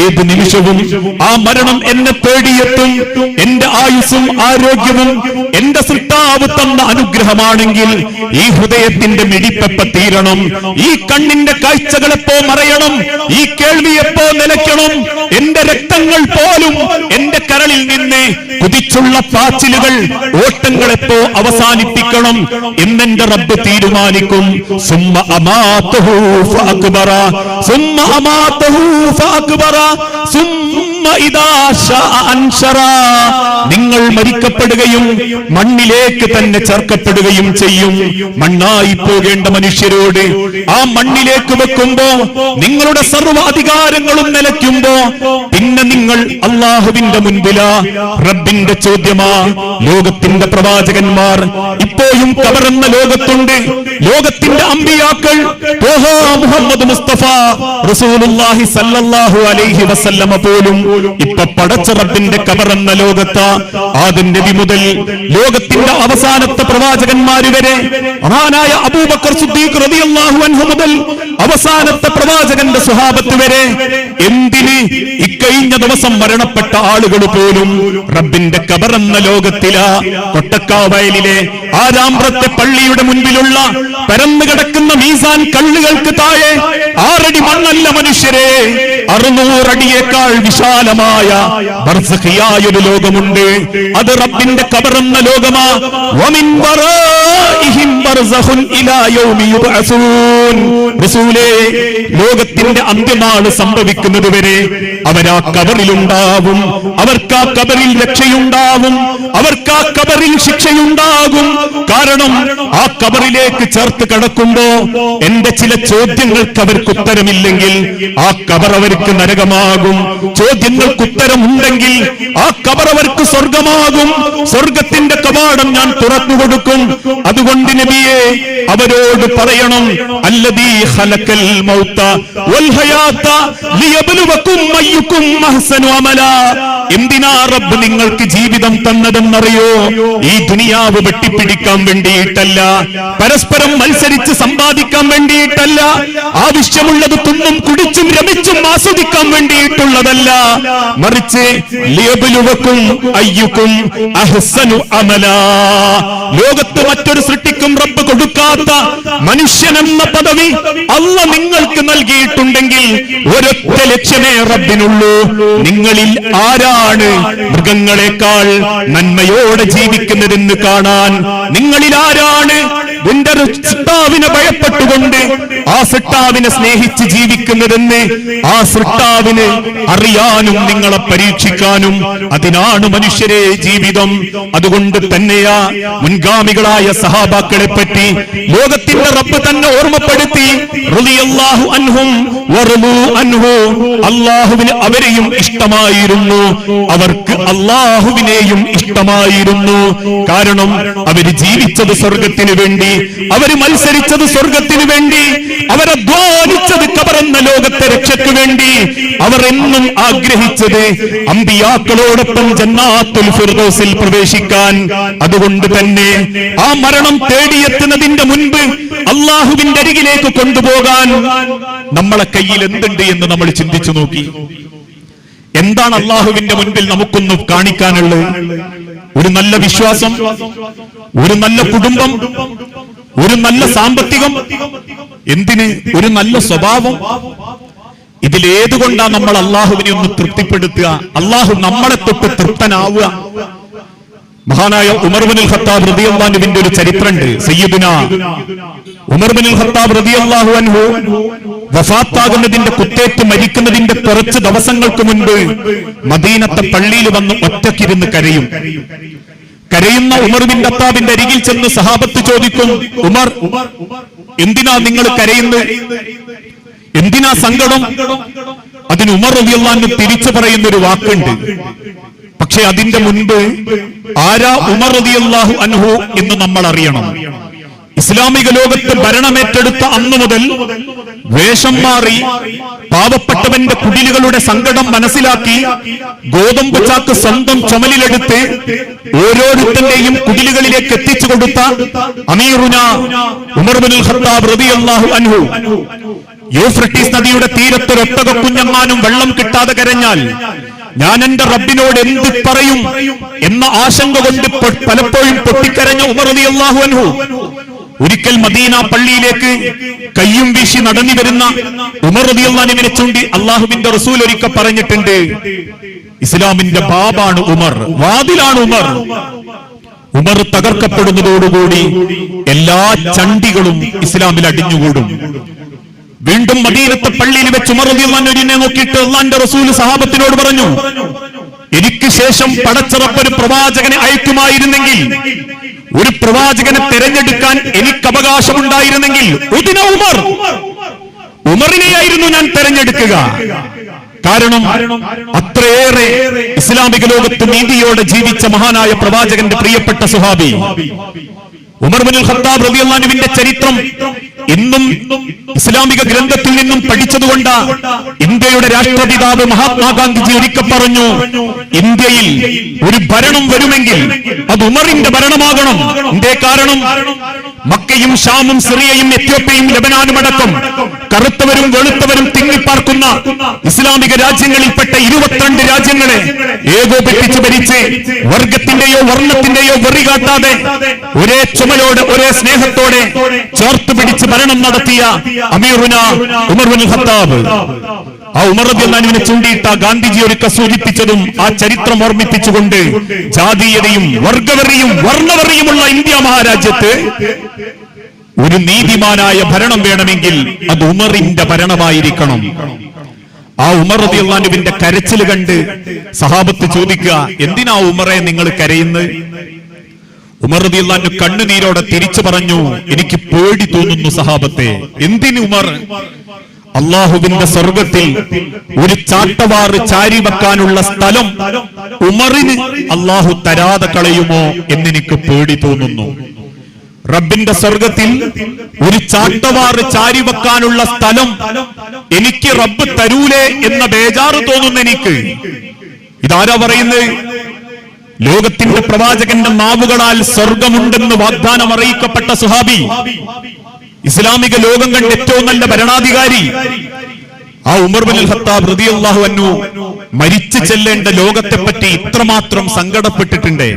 ഏത് നിമിഷവും ആ മരണം എന്നെ തേടിയെത്തും. എന്റെ ആയുസ്സും ആരോഗ്യവും എന്റെ സൃഷ്ടാവ് തന്ന അനുഗ്രഹമാണെങ്കിൽ ഈ ഹൃദയത്തിന്റെ മിടിപ്പെപ്പ തീരണം. ഈ കണ്ണിന്റെ കാഴ്ചകളെപ്പോ മറയണം. ഈ കേൾവിയെപ്പോ നിലയ്ക്കണം എന്റെ രക്തങ്ങൾ പോലും എന്റെ കരളിൽ നിന്ന് കുതിച്ചുള്ള പാച്ചിലുകൾ ഓട്ടങ്ങളെപ്പോ അവസാനിപ്പിക്കണം എന്നെന്റെ റബ്ബ് തീരുമാനിക്കും. സുമ്മ അമാതഹു ഫഅക്ബറ. আকবরা সুম্মা നിങ്ങൾ മരിക്കപ്പെടുകയും മണ്ണിലേക്ക് തന്നെ ചേർക്കപ്പെടുകയും ചെയ്യും. മണ്ണായി പോകേണ്ട മനുഷ്യരോട് ആ മണ്ണിലേക്ക് വെക്കുമ്പോ നിങ്ങളുടെ സർവ അധികാരങ്ങളും നിലയ്ക്കുമ്പോ പിന്നെ നിങ്ങൾ അള്ളാഹുവിന്റെ മുൻപിലാ റബ്ബിന്റെ ചോദ്യമാ. ലോകത്തിന്റെ പ്രവാചകന്മാർ ഇപ്പോഴും കവറുന്ന ലോകത്തുണ്ട്. ലോകത്തിന്റെ അമ്പിയാക്കൾ മുഹമ്മദ് മുസ്തഫ റസൂലുള്ളാഹി സല്ലല്ലാഹു അലൈഹി വസല്ലമ പോലും ഇപ്പൊ പടച്ച റബ്ബിന്റെ കബറെന്ന ലോകത്ത ആദ്യം നബി മുതൽ ലോകത്തിന്റെ അവസാനത്തെ പ്രവാചകന്മാര് വരെ മഹാനായ അബൂബക്കർ സിദ്ദീഖ് റളിയല്ലാഹു അൻഹു മുതൽ അവസാനത്തെ പ്രവാചകന്റെ സ്വഹാബത്ത് വരെ എന്തിന് ഇക്കഴിഞ്ഞ ദിവസം മരണപ്പെട്ട ആളുകൾ പോലും റബ്ബിന്റെ കബറെന്ന ലോകത്തില കൊട്ടക്കാവയലിലെ ആരാമ്പ്രത്തെ പള്ളിയുടെ മുൻപിലുള്ള പരന്നു കിടക്കുന്ന മീസാൻ കള്ളുകൾക്ക് താഴെ ആറടി മണ്ണല്ല മനുഷ്യരെ അറുന്നൂറടിയേക്കാൾ വിശാലമായ ബർസഖിയായ ഒരു ലോകമുണ്ട്. അത് റബ്ബിന്റെ കബറെന്ന ലോകമാ. ലോകത്തിന്റെ അന്ത്യനാൾ സംഭവിക്കുന്നത് വരെ അവരാ കബറിലുണ്ടാവും. അവർക്ക് ആ കബറിൽ രക്ഷയുണ്ടാവും. അവർക്ക് ആ കബറിൽ ശിക്ഷയുണ്ടാകും. കാരണം ആ കബറിലേക്ക് ചേർത്ത് കടക്കുമ്പോ എന്റെ ചില ചോദ്യങ്ങൾക്ക് അവർക്ക് ഉത്തരമില്ലെങ്കിൽ ആ കബർ അവർക്ക് നരകമാകും. ചോദ്യങ്ങൾക്ക് ഉത്തരമുണ്ടെങ്കിൽ ആ കബർ അവർക്ക് സ്വർഗമാകും. സ്വർഗത്തിന്റെ കവാടം ഞാൻ തുറന്നു കൊടുക്കും അതുകൊണ്ട് നബിയെ അവരോട് പറയണം മൗത വൽ ഹയാത അഹ്സനു എന്തിനാ റബ്ബ് നിങ്ങൾക്ക് ജീവിതം തന്നതെന്നറിയോ? ഈ ദുനിയാവ് വെട്ടിപ്പിടിക്കാൻ വേണ്ടിയിട്ടല്ല പരസ്പരം മത്സരിച്ച് സമ്പാദിക്കാൻ വേണ്ടിയിട്ടല്ല ആവശ്യമുള്ളത് തിന്നും കുടിച്ചും രമിച്ചും ആസ്വദിക്കാൻ വേണ്ടിയിട്ടുള്ളതല്ല. മറിച്ച് ലിയബ്ലുവക്കും അയ്യുക്കും അഹ്സനു അമല. ലോകത്ത് മറ്റൊരു സൃഷ്ടിക്കും റബ്ബ് കൊടുക്കാത്ത മനുഷ്യനെന്ന പദവി അല്ല നിങ്ങൾക്ക് നൽകിയിട്ടുണ്ടെങ്കിൽ ഒരൊറ്റ ലക്ഷ്യമേ റബ്ബിനുള്ളൂ. നിങ്ങളിൽ ആരാണ് മൃഗങ്ങളെക്കാൾ നന്മയോടെ ജീവിക്കുന്നതെന്ന് കാണാൻ നിങ്ങളിൽ ആരാണ് നിന്റെ സൃഷ്ടാവിനെ ഭയപ്പെട്ടുകൊണ്ട് ആ സൃഷ്ടാവിനെ സ്നേഹിച്ച് ജീവിക്കുന്നതെന്ന് ആ സൃഷ്ടാവിന് അറിയാനും നിങ്ങളെ പരീക്ഷിക്കാനും അതിനാണ് മനുഷ്യരെ ജീവിതം. അതുകൊണ്ട് തന്നെയാ മുൻഗാമികളായ സഹാബാക്കളെ പറ്റി ലോകത്തിന്റെ റബ്ബ് തന്നെ ഓർമ്മപ്പെടുത്തി. അൻഹും അൻഹു. അള്ളാഹുവിന് അവരെയും ഇഷ്ടമായിരുന്നു. അവർക്ക് അള്ളാഹുവിനെയും ഇഷ്ടമായിരുന്നു. കാരണം അവർ ജീവിച്ചത് സ്വർഗത്തിന് വേണ്ടി അവർ മത്സരിച്ചത് സ്വർഗത്തിന് വേണ്ടി അവരെ അവരധ്വാനിച്ചത് കബറെന്ന ലോകത്തെ രക്ഷയ്ക്ക് വേണ്ടി അവർ എന്നും ആഗ്രഹിച്ചത് അമ്പിയാക്കളോടൊപ്പം ജന്നാത്തുൽ ഫിർദോസിൽ പ്രവേശിക്കാൻ. അതുകൊണ്ട് തന്നെ ആ മരണം തേടിയെത്തുന്നതിന്റെ മുൻപ് അള്ളാഹുവിന്റെ അരികിലേക്ക് കൊണ്ടുപോകാൻ നമ്മളെ കയ്യിൽ എന്തുണ്ട് എന്ന് നമ്മൾ ചിന്തിച്ചു നോക്കി. എന്താണ് അള്ളാഹുവിന്റെ മുൻപിൽ നമുക്കൊന്ന് കാണിക്കാനുള്ളത്? ഒരു നല്ല വിശ്വാസം ഒരു നല്ല കുടുംബം ഒരു നല്ല സാമ്പത്തികം എന്തിന് ഒരു നല്ല സ്വഭാവം? ഇതിലേതുകൊണ്ടാ നമ്മൾ അള്ളാഹുവിനെ ഒന്ന് തൃപ്തിപ്പെടുത്തുക? അള്ളാഹു നമ്മളെ തൊട്ട് തൃപ്തനാവുക. മഹാനായ ഉമർബിനുൽ ഖത്താബ് റതിയല്ലാഹുവിന്റെ ഒരു ചരിത്രമുണ്ട് സയ്യിദുന ഉമർബിനുൽ ഖത്താബ് റതിയല്ലാഹു അൻഹു വഫാത്താകുന്നതിന്റെ കുത്തേറ്റ് മരിക്കുന്നതിന്റെ കുറച്ച് ദിവസങ്ങൾക്ക് മുൻപ് മദീനത്തെ പള്ളിയിൽ വന്ന് ഒറ്റക്കിരുന്ന് കരയും. കരയുന്ന ഉമർ ബിൻ അരികിൽ ചെന്ന് സഹാബത്ത് ചോദിക്കും ഉമർ എന്തിനാ നിങ്ങൾ കരയുന്നത് എന്തിനാ സങ്കടം? അതിന് ഉമർ റബിയുള്ള തിരിച്ചു പറയുന്ന ഒരു വാക്കുണ്ട്. പക്ഷെ അതിന്റെ മുൻപ് ആരാ ഉമർ റബിയുള്ളാഹു അൻഹു എന്ന് നമ്മൾ അറിയണം. ഇസ്ലാമിക ലോകത്ത് ഭരണമേറ്റെടുത്ത അന്നു മുതൽ വേഷം മാറി പാവപ്പെട്ടവന്റെ കുടിലുകളുടെ സങ്കടം മനസ്സിലാക്കി ഗോതമ്പ് ചാക്ക് സ്വന്തം ചുമലിലെടുത്ത് ഓരോരുത്തന്റെയും കുടിലുകളിലേക്ക് എത്തിച്ചു കൊടുത്ത അമീറുന ഖത്താബ് അൻഹു. യൂഫ്രട്ടീസ് നദിയുടെ തീരത്തൊരു ഒട്ടക കുഞ്ഞങ്ങാനും വെള്ളം കിട്ടാതെ കരഞ്ഞാൽ ഞാൻ എന്റെ റബ്ബിനോട് എന്ത് പറയും എന്ന ആശങ്ക കൊണ്ട് പലപ്പോഴും പൊട്ടിക്കരഞ്ഞ ഉമർ അള്ളാഹു അൻഹു. ഒരിക്കൽ മദീന പള്ളിയിലേക്ക് കയ്യും വീശി നടന്നു വരുന്ന ഉമർ റളിയല്ലാഹുവിനെ ചൂണ്ടി അള്ളാഹുവിന്റെ റസൂൽ ഒരിക്കൽ പറഞ്ഞിട്ടുണ്ട്. ഇസ്ലാമിന്റെ ബാബാണ് ഉമർ വാതിലാണ് ഉമർ. ഉമർ തകർക്കപ്പെടുന്നതോടുകൂടി എല്ലാ ചണ്ടികളും ഇസ്ലാമിൽ അടിഞ്ഞുകൂടും. വീണ്ടും മദീനത്തെ പള്ളിയിൽ വെച്ച് ഉമർ റളിയല്ലാഹുവിനെ നോക്കിയിട്ട് അള്ളാന്റെ റസൂൽ സഹാബത്തിനോട് പറഞ്ഞു എനിക്ക് ശേഷം പടച്ചിറപ്പൊരു പ്രവാചകനെ അയക്കുമായിരുന്നെങ്കിൽ ഒരു പ്രവാചകനെ തിരഞ്ഞെടുക്കാൻ എനിക്ക് അവകാശമുണ്ടായിരുന്നെങ്കിൽ ഉദിന ഉമർ. ഉമറിനെയായിരുന്നു ഞാൻ തിരഞ്ഞെടുക്കുക. കാരണം അത്രയേറെ ഇസ്ലാമിക ലോകത്ത് നീതിയോടെ ജീവിച്ച മഹാനായ പ്രവാചകന്റെ പ്രിയപ്പെട്ട സുഹാബി ഉമർ ബിൻ ഖത്താബ് റബിയുള്ള ചരിത്രം ഇന്നും ഇസ്ലാമിക ഗ്രന്ഥത്തിൽ നിന്നും പഠിച്ചതുകൊണ്ട് ഇന്ത്യയുടെ രാഷ്ട്രപിതാവ് മഹാത്മാഗാന്ധിജി ഒരിക്കൽ പറഞ്ഞു ഇന്ത്യയിൽ ഒരു ഭരണം വരുമെങ്കിൽ അത് ഉമറിന്റെ ഭരണമാകണം. എന്തേ കാരണം മക്കയും ഷാമും സിറിയയും എത്യോപ്യയും ലബനാനും അടക്കം കറുത്തവരും വെളുത്തവരും തിങ്ങിപ്പാർക്കുന്ന ഇസ്ലാമിക രാജ്യങ്ങളിൽപ്പെട്ട ഇരുപത്തിരണ്ട് രാജ്യങ്ങളെ ഏകോപിപ്പിച്ച് ഭരിച്ച് വർഗത്തിന്റെയോ വർണത്തിന്റെയോ വെറി കാട്ടാതെ ഒരേ ചുമലോടെ ഒരേ സ്നേഹത്തോടെ ചേർത്ത് പിടിച്ച് ഭരണം നടത്തിയ അമീറുന ഉമർ ബിൻ ഖത്താബ്. ആ ഉമർ റബിയെ ചൂണ്ടിയിട്ട ഗാന്ധിജി ഒരുക്ക സൂചിപ്പിച്ചതും ആ ചരിത്രം ഓർമ്മിപ്പിച്ചുകൊണ്ട് ജാതീയതയും വർഗവെറിയും വർണവറിയുമുള്ള ഇന്ത്യ മഹാരാജ്യത്ത് ഒരു നീതിമാനായ ഭരണം വേണമെങ്കിൽ അത് ഉമറിന്റെ ഭരണമായിരിക്കണം. ആ ഉമർ റബിയുള്ളാനുവിന്റെ കരച്ചിൽ കണ്ട് സഹാബത്ത് ചോദിക്കുക എന്തിനാ ഉമറെ നിങ്ങൾ കരയുന്നത്? ഉമർ റബിയുള്ളാനു കണ്ണുനീരോടെ തിരിച്ചു പറഞ്ഞു എനിക്ക് പേടി തോന്നുന്നു സഹാബത്തെ. എന്തിന് ഉമർ? അള്ളാഹുവിന്റെ സ്വർഗത്തിൽ ഒരു ചാട്ടവാറ് ചാരി വെക്കാനുള്ള സ്ഥലം ഉമറിന് അള്ളാഹു തരാതെ കളയുമോ? എന്നെനിക്ക് പേടി തോന്നുന്നു. റബ്ബിന്റെ സ്വർഗത്തിൽ ഒരു ചാട്ടവാറ് ചാരി വെക്കാനുള്ള സ്ഥലം എനിക്ക് റബ്ബ് തരൂലേ എന്ന ബേജാറ് തോന്നുന്നു എനിക്ക്. ഇതാരാ പറയുന്നത്? ലോകത്തിന്റെ പ്രവാചകന്റെ നാവുകളാൽ സ്വർഗമുണ്ടെന്ന് വാഗ്ദാനം അറിയിക്കപ്പെട്ട സുഹാബി. ഇസ്ലാമിക ലോകം കണ്ട ഏറ്റവും നല്ല ഭരണാധികാരി. ആ ഉമർ ബിൻ ഖത്താബ് റളിയല്ലാഹു അൻഹു മരിച്ചു ചെല്ലേണ്ട ലോകത്തെ പറ്റി ഇത്രമാത്രം സങ്കടപ്പെട്ടിട്ടുണ്ട്.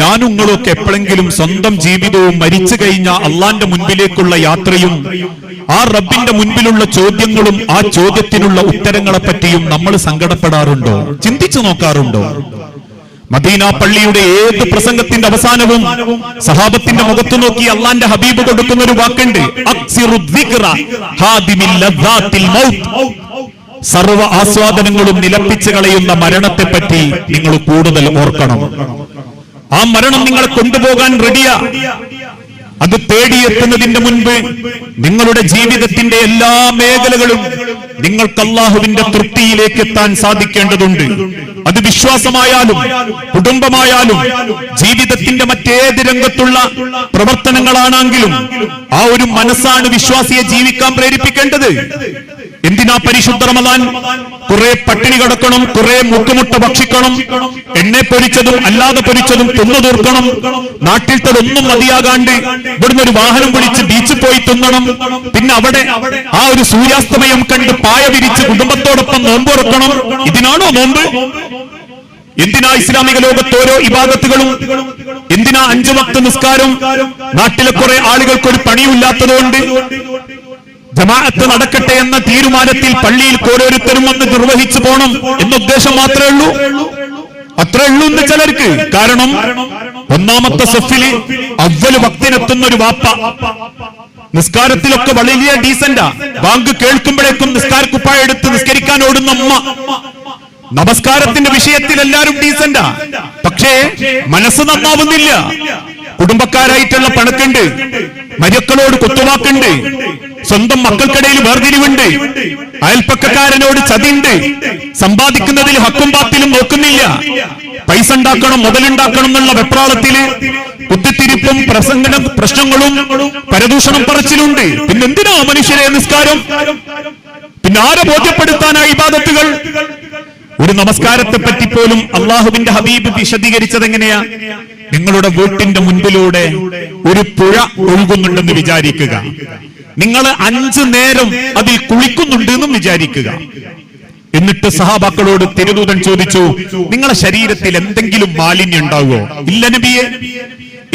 ഞാനും നിങ്ങളൊക്കെ എപ്പോഴെങ്കിലും സ്വന്തം ജീവിതവും മരിച്ചു കഴിഞ്ഞ അള്ളാന്റെ മുൻപിലേക്കുള്ള യാത്രയും ആ റബ്ബിന്റെ മുൻപിലുള്ള ചോദ്യങ്ങളും ആ ചോദ്യത്തിനുള്ള ഉത്തരങ്ങളെ പറ്റിയും നമ്മൾ സങ്കടപ്പെടാറുണ്ടോ? ചിന്തിച്ചു നോക്കാറുണ്ടോ? മദീന പള്ളിയുടെ ഏത് പ്രസംഗത്തിന്റെ അവസാനവും സഹാബത്തിന്റെ മുഖത്തു നോക്കി അള്ളാന്റെ ഹബീബ് കൊടുക്കുന്ന ഒരു വാക്കുണ്ട്. സർവ ആസ്വാദനങ്ങളും നിലപ്പിച്ചു കളയുന്ന മരണത്തെ പറ്റി നിങ്ങൾ കൂടുതൽ ഓർക്കണം. ആ മരണം നിങ്ങളെ കൊണ്ടുപോകാൻ റെഡിയാ. അത് തേടിയെത്തുന്നതിന്റെ മുൻപ് നിങ്ങളുടെ ജീവിതത്തിന്റെ എല്ലാ മേഖലകളും നിങ്ങൾക്ക് അള്ളാഹുവിന്റെ തൃപ്തിയിലേക്ക് എത്താൻ സാധിക്കേണ്ടതുണ്ട്. അത് വിശ്വാസമായാലും കുടുംബമായാലും ജീവിതത്തിന്റെ മറ്റേത് രംഗത്തുള്ള പ്രവർത്തനങ്ങളാണെങ്കിലും ആ ഒരു മനസ്സാണ് വിശ്വാസിയെ ജീവിക്കാൻ പ്രേരിപ്പിക്കേണ്ടത്. എന്തിനാ പരിശുദ്ധ റമദാൻ? കുറെ പട്ടിണി കിടക്കണം കുറെ മുട്ടുമുട്ട് ഭക്ഷിക്കണം. എണ്ണ പൊരിച്ചതും അല്ലാതെ പൊരിച്ചതും തിന്നു തീർക്കണം. നാട്ടിലത്തതൊന്നും മതിയാകാണ്ട് ഇവിടുന്ന് ഒരു വാഹനം പിടിച്ച് ബീച്ചിൽ പോയി തിന്നണം. പിന്നെ അവിടെ ആ ഒരു സൂര്യാസ്തമയം കണ്ട് പായ വിരിച്ച് കുടുംബത്തോടൊപ്പം നോമ്പ് തുറക്കണം. ഇതിനാണോ നോമ്പ്? എന്തിനാ ഇസ്ലാമിക ലോകത്ത് ഓരോ ഇബാദത്തുകളും? എന്തിനാ അഞ്ചു വക്ത നിസ്കാരം? നാട്ടിലെ കുറെ ആളുകൾക്ക് ഒരു പണിയില്ലാത്തതുകൊണ്ട് ജമാഅത്ത് നടക്കട്ടെ എന്ന തീരുമാനത്തിൽ പള്ളിയിൽ ഓരോരുത്തരും വന്ന് നിർവഹിച്ചു പോണം എന്ന ഉദ്ദേശം മാത്രമേ ഉള്ളൂ. അത്രേ ഉള്ളൂ എന്ന് ചിലർക്ക്. കാരണം ഒന്നാമത്തെ സഫിൽ അവൽ ഭക്തിനെത്തുന്ന ഒരു വാപ്പ. നിസ്കാരത്തിലൊക്കെ വളരെ ഡീസന്റാ. ബാങ്ക് കേൾക്കുമ്പോഴേക്കും നിസ്കാര കുപ്പായ എടുത്ത് നിസ്കരിക്കാൻ ഓടുന്ന അമ്മ നമസ്കാരത്തിന്റെ വിഷയത്തിൽ എല്ലാരും ഡീസന്റാ. പക്ഷേ മനസ്സ് നന്നാവുന്നില്ല. കുടുംബക്കാരായിട്ടുള്ള പണക്കുണ്ട്. മരുക്കളോട് കുത്തുവാക്കുണ്ട്. സ്വന്തം മക്കൾക്കിടയിൽ വേർതിരിവുണ്ട്. അയൽപ്പക്കക്കാരനോട് ചതിണ്ട് സമ്പാദിക്കുന്നതിൽ ഹക്കും പാത്തിലും നോക്കുന്നില്ല. പൈസ ഉണ്ടാക്കണം മുതലുണ്ടാക്കണം എന്നുള്ള വെപ്രാളത്തിൽ കുത്തിത്തിരിപ്പും പ്രസംഗ പ്രശ്നങ്ങളും പരദൂഷണം പറച്ചിലുണ്ട്. പിന്നെ എന്തിനാ മനുഷ്യരെ നിസ്കാരം? പിന്നെ ആരെ ബോധ്യപ്പെടുത്താനായി ഇബാദത്തുകൾ? ഒരു നമസ്കാരത്തെ പറ്റി പോലും അള്ളാഹുവിന്റെ ഹബീബ് വിശദീകരിച്ചത് എങ്ങനെയാ നിങ്ങളുടെ വീട്ടിന്റെ മുൻപിലൂടെ ഒരു പുഴ ഒഴുകുന്നുണ്ടെന്ന് വിചാരിക്കുക. നിങ്ങൾ അഞ്ചു നേരം അതിൽ കുളിക്കുന്നുണ്ട് എന്നും വിചാരിക്കുക. എന്നിട്ട് സഹാബാക്കളോട് തിരുദൂതൻ ചോദിച്ചു നിങ്ങളെ ശരീരത്തിൽ എന്തെങ്കിലും മാലിന്യം ഉണ്ടാവുമോ? ഇല്ല നബിയെ.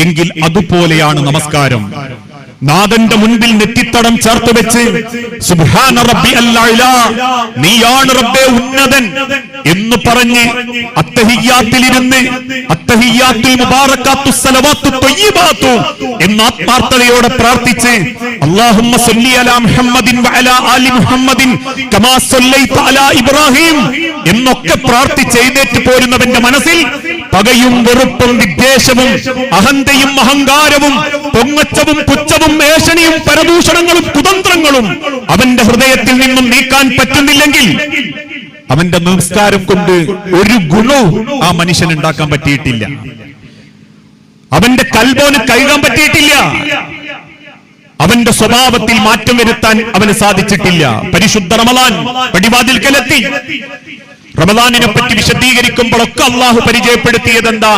എങ്കിൽ അതുപോലെയാണ് നമസ്കാരം. നാഥന്റെ മുൻപിൽ നെറ്റിത്തടം ചേർത്ത് വെച്ച് സുബ്ഹാന നീയാണ് റബ്ബേ ഉന്നതൻ എന്ന് പറഞ്ഞ് അത്തഹിയാത്തിലിരുന്ന് അത്തഹിയാത്തിൽ എന്ന ആത്മാർത്ഥതയോടെ പ്രാർത്ഥിച്ച് അല്ലാഹുമ്മ അലാ മുഹമ്മദിൻ ആലി മുഹമ്മദിൻ കമാ സല്ലൈത അലാ ഇബ്രാഹിം എന്നൊക്കെ പ്രാർത്ഥിച്ച് എഴുന്നേറ്റ് പോരുന്നവന്റെ മനസ്സിൽ പകയും വെറുപ്പും വിദ്വേഷവും അഹന്തയും അഹങ്കാരവും പൊങ്ങച്ചവും പുച്ഛവും ഏഷണിയും പരദൂഷണങ്ങളും കുതന്ത്രങ്ങളും അവന്റെ ഹൃദയത്തിൽ നിന്നും നീക്കാൻ പറ്റുന്നില്ലെങ്കിൽ അവന്റെ നമസ്കാരം കൊണ്ട് ഒരു ഗുണവും ആ മനുഷ്യൻ ഉണ്ടാക്കാൻ പറ്റിയിട്ടില്ല. അവന്റെ കൽബോന് കഴുകാൻ പറ്റിയിട്ടില്ല. അവന്റെ സ്വഭാവത്തിൽ മാറ്റം വരുത്താൻ അവന് സാധിച്ചിട്ടില്ല. പരിശുദ്ധ റമലാൻ പടിവാതിൽക്കലെത്തി റമദാനിനെ പറ്റി വിശദീകരിക്കുമ്പോഴൊക്കെ അള്ളാഹു പരിചയപ്പെടുത്തിയത് എന്താ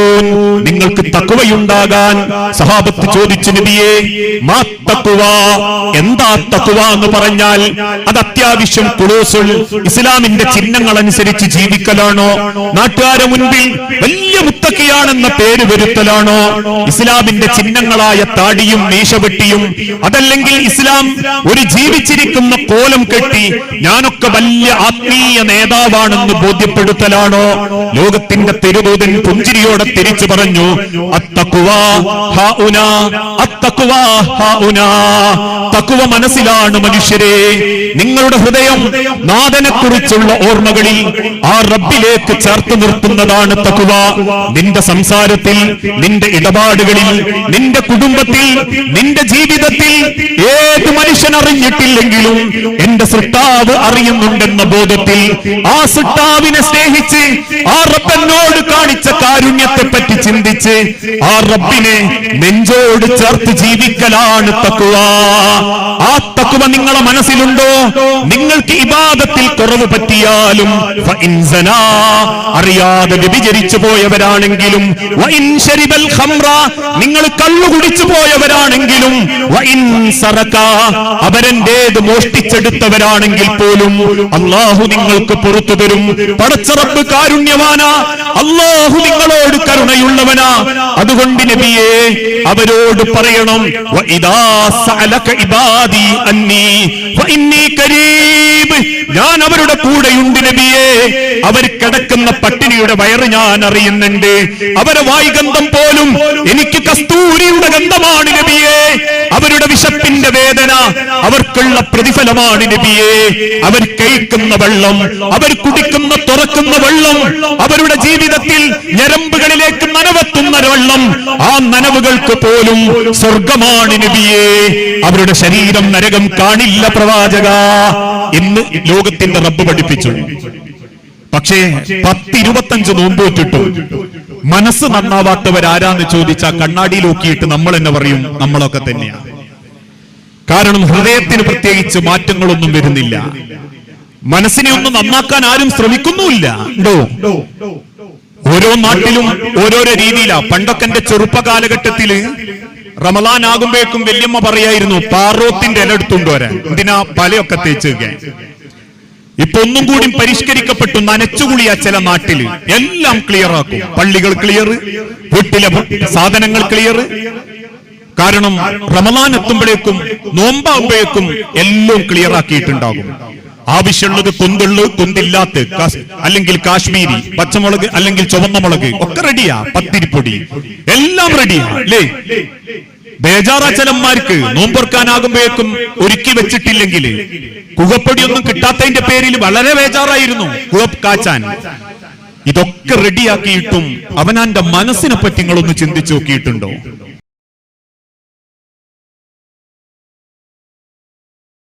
നിങ്ങൾക്ക് തക്കുവയുണ്ടാകാൻ സഹാബത്ത് ചോദിച്ചു നബിയെ മാ തഖ്വ എന്താ തക്കുവ എന്ന് പറഞ്ഞാൽ അത് അത്യാവശ്യം കുളൂസുൾ ഇസ്ലാമിന്റെ ചിഹ്നങ്ങൾ അനുസരിച്ച് ജീവിക്കലാണോ? നാട്ടുകാരെ മുൻപിൽ വലിയ മുത്തക്കിയാണെന്ന പേര് വരുത്തലാണോ? ഇസ്ലാമിന്റെ ചിഹ്നങ്ങളായ താടിയും മീശവെട്ടിയും അതല്ലെങ്കിൽ ഇസ്ലാം ഒരു ജീവിച്ചിരിക്കുന്ന കോലം കെട്ടി ഞാനൊക്കെ വലിയ ആത്മീയ നേതാവാണെന്ന് ബോധ്യപ്പെടുത്തലാണോ? ലോകത്തിന്റെ തെരുവൂതൻ പുഞ്ചിരിയോടെ തിരിച്ചു പറഞ്ഞു. തക്കുവ മനസ്സിലാണ് മനുഷ്യരെ നിങ്ങളുടെ ഹൃദയം നാഥനെ കുറിച്ചുള്ള ഓർമ്മകളിൽ ആ റബ്ബിലേക്ക് ചേർത്ത് നിർത്തുന്നതാണ് തക്കുവ നിന്റെ സംസാരത്തിൽ നിന്റെ ഇടപാടുകളിൽ നിന്റെ കുടുംബത്തിൽ നിന്റെ ജീവിതത്തിൽ ഏത് മനുഷ്യൻ അറിഞ്ഞിട്ടില്ലെങ്കിലും എന്റെ സൃഷ്ടാവ് അറിയുന്നുണ്ടെന്ന ബോധത്തിൽ ആ സൃഷ്ടാവിനെ സ്നേഹിച്ച് ആ റബ്ബനോട് കാണിച്ച കാരുണ്യത്തെ പറ്റി ചിന്തിച്ച് ആ റബ്ബിനെ നെഞ്ചോട് ചേർത്ത് ജീവിക്കലാണ് തക്കുവ. ആ തക്കുവ നിങ്ങളെ മനസ്സിലുണ്ടോ? നിങ്ങൾക്ക് ഇബാദത്തിൽ കുറവ് പറ്റിയാലും അറിയാതെ വ്യഭിചരിച്ചു പോയവരാണെങ്കിലും നിങ്ങൾ കള്ളു കുടിച്ചു പോയവരാണെങ്കിലും അവരെന്റേത് മോഷ്ടിച്ചെടുത്തവരാണെങ്കിൽ പോലും അള്ളാഹു നിങ്ങൾക്ക് പുറത്തു തരും. പടച്ചറപ്പ് കാരുണ്യവാന. അള്ളാഹു നിങ്ങളോട് കരുണയുള്ളവനാ. അതുകൊണ്ട് നബിയെ അവരോട് പറയണം. ഞാൻ അവരുടെ കൂടെയുണ്ട് നബിയെ. അവർ കിടക്കുന്ന പട്ടിണിയുടെ വയറ് ഞാൻ അറിയുന്നുണ്ട്. അവരെ വായുഗന്ധം പോലും എനിക്ക് കസ്തൂരിയുടെ ഗന്ധമാണ് നബിയെ. അവരുടെ വിശപ്പിന്റെ വേദന അവർക്കുള്ള പ്രതിഫലമാണ് നബിയെ. അവർ കഴിക്കുന്ന വെള്ളം അവർ കുടിക്കുന്ന തുറക്കുന്ന വെള്ളം അവരുടെ ജീവിതത്തിൽ ഞരമ്പുകളിലേക്ക് നനവെത്തുന്ന വെള്ളം ആ നനവുകൾക്ക് പോലും സ്വർഗമാണ് നബിയെ. അവരുടെ ശരീരം നരകം കാണില്ല പ്രവാചക. എന്ന് ലോകത്തിന്റെ റബ്ബ് പഠിപ്പിച്ചു. പക്ഷേ പത്തിരുപത്തഞ്ച് നോമ്പൂറ്റിട്ടു. മനസ്സ് നന്നാവാത്തവരാരാന്ന് ചോദിച്ചാൽ കണ്ണാടി നോക്കിയിട്ട് നമ്മൾ എന്നെ പറയും നമ്മളൊക്കെ തന്നെയാണ് കാരണം ഹൃദയത്തിന് പ്രത്യേകിച്ച് മാറ്റങ്ങളൊന്നും വരുന്നില്ല. മനസ്സിനെ ഒന്ന് നന്നാക്കാൻ ആരും ശ്രമിക്കുന്നുമില്ല. ഉണ്ടോ? ഓരോ നാട്ടിലും ഓരോരോ രീതിയിലാ. പണ്ടൊക്കെ എന്റെ ചെറുപ്പ കാലഘട്ടത്തിൽ റമലാൻ ആകുമ്പോഴേക്കും വല്യമ്മ പറയായിരുന്നു പാറോത്തിന്റെ ഇല വരാൻ. എന്തിനാ പലയൊക്കെ തേച്ച് ഇപ്പൊ ഒന്നും കൂടി പരിഷ്കരിക്കപ്പെട്ടു നനച്ചുകുളിയ ചില നാട്ടിൽ. എല്ലാം ക്ലിയർ ആക്കും. പള്ളികൾ ക്ലിയർ വീട്ടിലെ സാധനങ്ങൾ ക്ലിയർ കാരണം റമലാൻ എത്തുമ്പോഴേക്കും നോമ്പാകുമ്പോഴേക്കും എല്ലാം ക്ലിയർ ആക്കിയിട്ടുണ്ടാകും. ആവശ്യമുള്ളത് കൊന്തുള്ളു കൊന്തില്ലാത്ത അല്ലെങ്കിൽ കാശ്മീരി പച്ചമുളക് അല്ലെങ്കിൽ ചുവന്ന മുളക് ഒക്കെ റെഡിയാ പത്തിരിപ്പൊടി. എല്ലാം റെഡിയാ അല്ലേ ബേജാറാച്ചലന്മാർക്ക് നോമ്പൊർക്കാനാകുമ്പോഴേക്കും ഒരുക്കി വെച്ചിട്ടില്ലെങ്കിൽ കുഹപ്പൊടിയൊന്നും കിട്ടാത്തതിന്റെ പേരിൽ വളരെ ബേജാറായിരുന്നു കുഹപ്പ് കാച്ചാൻ. ഇതൊക്കെ റെഡിയാക്കിയിട്ടും അവനാന്റെ മനസ്സിനെ പറ്റി നിങ്ങളൊന്ന് ചിന്തിച്ചു നോക്കിയിട്ടുണ്ടോ?